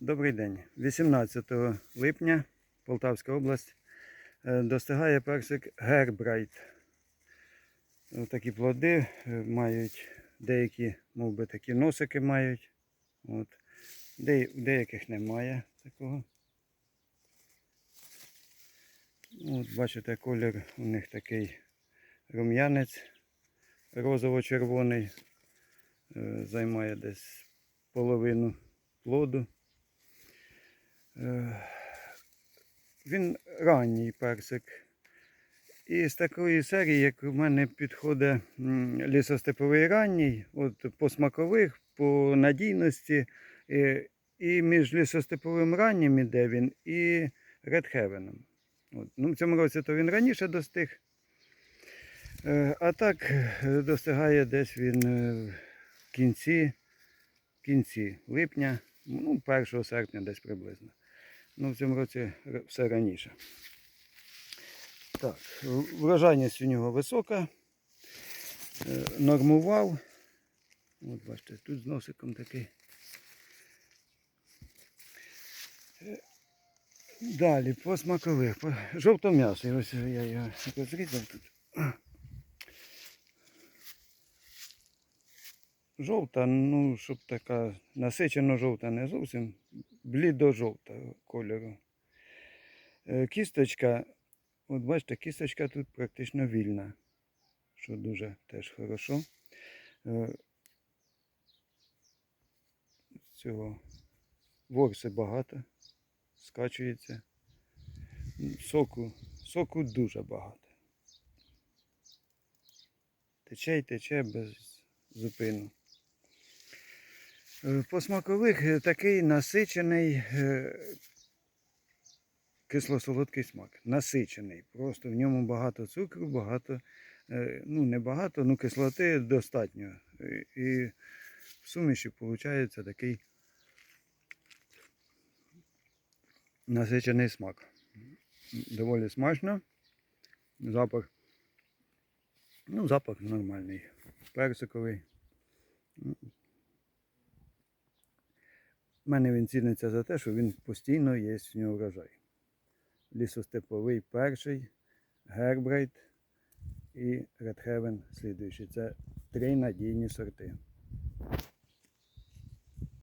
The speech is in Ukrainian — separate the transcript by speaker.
Speaker 1: Добрий день. 18 липня Полтавська область е, достигає персик Гербрайт. Такі плоди е, мають деякі, мов би, такі носики мають. От. Де, деяких немає такого. От, бачите, колір у них такий рум'янець розово-червоний. Е, Займає десь половину плоду. Е, Він ранній персик. І з такої серії, як у мене підходить лісостеповий ранній, от по смакових, по надійності, е, і між лісостеповим раннім іде він і редхевеном. От. Ну, в цьому році то він раніше достиг. Е, А так достигає десь він в кінці, в кінці липня, ну, 1 серпня десь приблизно. Ну, в цьому році все раніше. Так, врожайність у нього висока. Е, Нормував. От бачите, тут з носиком такий. Е, Далі, по смакових. По... Жовтом'ясий. Ось я його розрізав тут. Жовта, ну, щоб така насичено жовта, не зовсім блідо-жовта кольору. Е, Кісточка, от бачите, кісточка тут практично вільна, що дуже теж хорошо. Е, Цього ворси багато, скачується. Соку, соку дуже багато. Тече й тече без зупину. Е, По смакових е, такий насичений е, кисло-солодкий смак. Насичений. Просто в ньому багато цукру, багато, ну не багато, ну кислоти достатньо. І в суміші виходить такий насичений смак. Доволі смачно. Запах. Ну, запах нормальний. Персиковий. У мене він ціниться за те, що він постійно є в нього врожай. Лісостеповий перший, Гербрайт і Редхевен слідуючий. Це три надійні сорти.